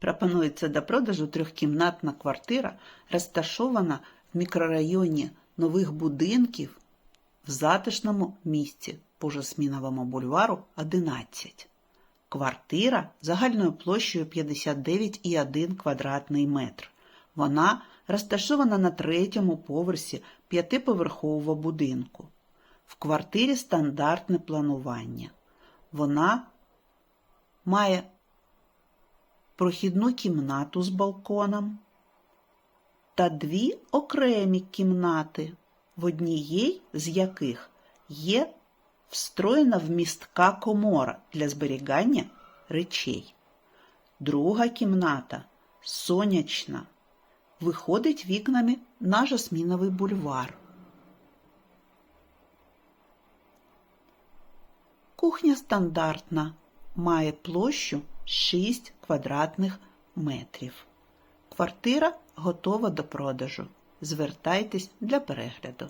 Пропонується до продажу трьохкімнатна квартира, розташована в мікрорайоні нових будинків в затишному місці по Жасміновому бульвару 11. Квартира загальною площею 59,1 квадратний метр. Вона розташована на третьому поверсі п'ятиповерхового будинку. В квартирі стандартне планування. Вона має прохідну кімнату з балконом та дві окремі кімнати, в однієї з яких є встроєна вмістка комора для зберігання речей. Друга кімната сонячна, виходить вікнами на Жасміновий бульвар. Кухня стандартна, має площу 6 квадратних метрів. Квартира готова до продажу. Звертайтесь для перегляду.